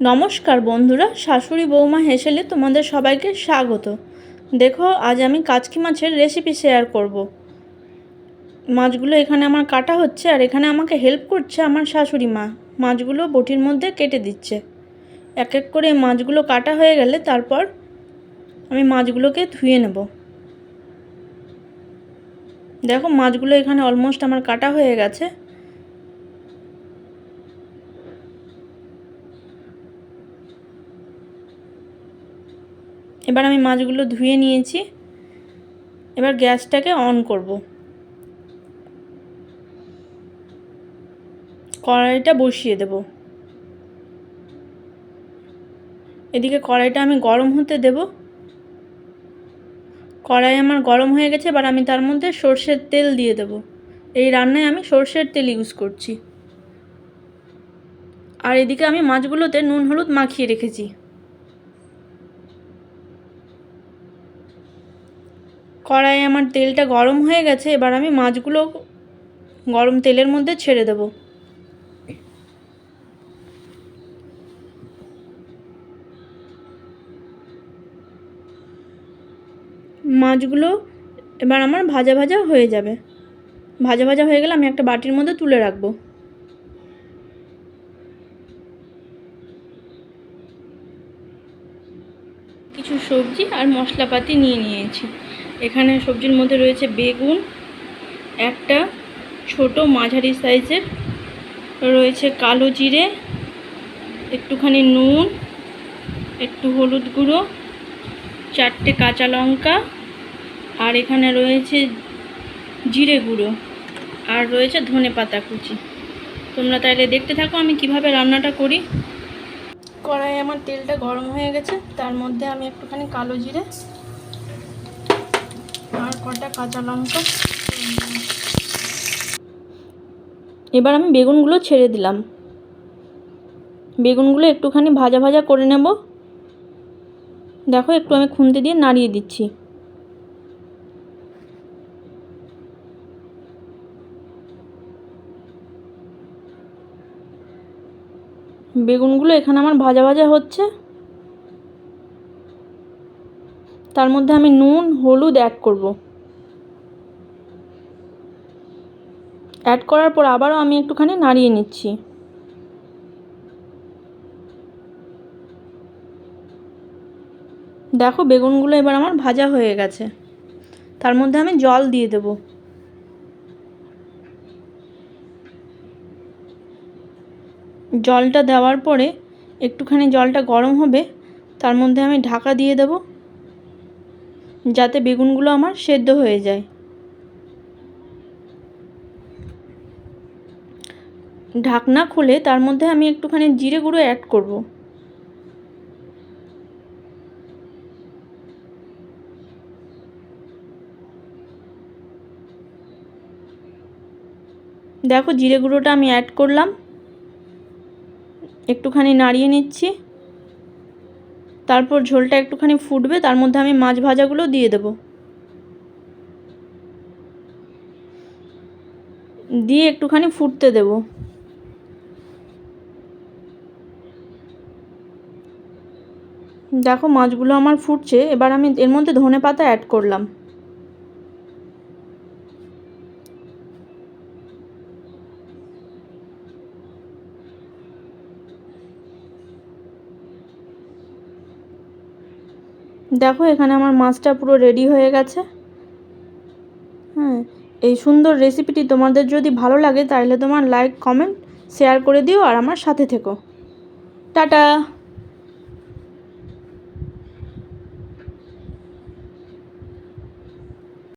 নমস্কার বন্ধুরা, শাশুড়ি বৌমা হেসেলে তোমাদের সবাইকে স্বাগত। দেখো, আজ আমি কাচকি মাছের রেসিপি শেয়ার করব। মাছগুলো এখানে আমার কাটা হচ্ছে আর এখানে আমাকে হেল্প করছে আমার শাশুড়ি মা। মাছগুলো বটির মধ্যে কেটে দিচ্ছে। এক এক করে মাছগুলো কাটা হয়ে গেলে তারপর আমি মাছগুলোকে ধুয়ে নেব। দেখো, মাছগুলো এখানে অলমোস্ট আমার কাটা হয়ে গেছে। এবার আমি মাছগুলো ধুয়ে নিয়েছি। এবার গ্যাসটাকে অন করব। কড়াইটা বসিয়ে দেব। এদিকে কড়াইটা আমি গরম হতে দেব। কড়াই আমার গরম হয়ে গেছে, এবার আমি তার মধ্যে সর্ষের তেল দিয়ে দেব। এই রান্নায় আমি সর্ষের তেল ইউজ করছি। আর এদিকে আমি মাছগুলোতে নুন, হলুদ মাখিয়ে রেখেছি। কড়াই আমার তেলটা গরম হয়ে গেছে, এবার আমি মাছগুলো গরম তেলের মধ্যে ছেড়ে দেব। মাছগুলো এবার আমার ভাজা ভাজা হয়ে যাবে। ভাজা ভাজা হয়ে গেলে আমি একটা বাটির মধ্যে তুলে রাখব। কিছু সবজি আর মশলাপাতি নিয়ে নিয়েছি। এখানে সবজির মধ্যে রয়েছে বেগুন, একটা ছোট মাঝারি সাইজের, রয়েছে কালো জিরে, একটুখানি নুন, একটু হলুদ গুঁড়ো, চারটে কাঁচা লঙ্কা, আর এখানে রয়েছে জিরে গুঁড়ো, আর রয়েছে ধনে পাতা কুচি। তোমরা তাইলে দেখতে থাকো আমি কীভাবে রান্নাটা করি। কড়াই আমার তেলটা গরম হয়ে গেছে, তার মধ্যে আমি একটুখানি কালো জিরে কটা কাঁচা লঙ্কা? এবার আমি বেগুনগুলো ছেড়ে দিলাম। বেগুনগুলো একটুখানি ভাজা ভাজা করে নেব। দেখো, একটু আমি খুন্তি দিয়ে নাড়িয়ে দিচ্ছি। বেগুনগুলো এখানে আমার ভাজা ভাজা হচ্ছে। তার মধ্যে আমি নুন, হলুদ অ্যাড করব। অ্যাড করার পর আবারও আমি একটুখানি নাড়িয়ে নিচ্ছি। দেখো বেগুনগুলো এবার আমার ভাজা হয়ে গেছে। তার মধ্যে আমি জল দিয়ে দেব। জলটা দেওয়ার পরে একটুখানি জলটা গরম হবে, তার মধ্যে আমি ঢাকা দিয়ে দেবো, যাতে বেগুনগুলো আমার সেদ্ধ হয়ে যায়। ঢাকনা খুলে তার মধ্যে আমি একটুখানি জিরে গুঁড়ো অ্যাড করব। দেখো জিরে গুঁড়োটা আমি অ্যাড করলাম। একটুখানি নাড়িয়ে নিচ্ছি। তারপর ঝোলটা একটুখানি ফুটবে, তার মধ্যে আমি মাছ ভাজাগুলো দিয়ে দেব। দিয়ে একটুখানি ফুটতে দেব। দেখো মাছগুলো আমার ফুটছে, এবার আমি এর মধ্যে ধনে পাতা অ্যাড করলাম। দেখো এখানে আমার মাছটা পুরো রেডি হয়ে গেছে। হ্যাঁ এই সুন্দর রেসিপিটি তোমাদের যদি ভালো লাগে, তাহলে তোমার লাইক কমেন্ট শেয়ার করে দিও আর আমার সাথে থেকো। টাটা!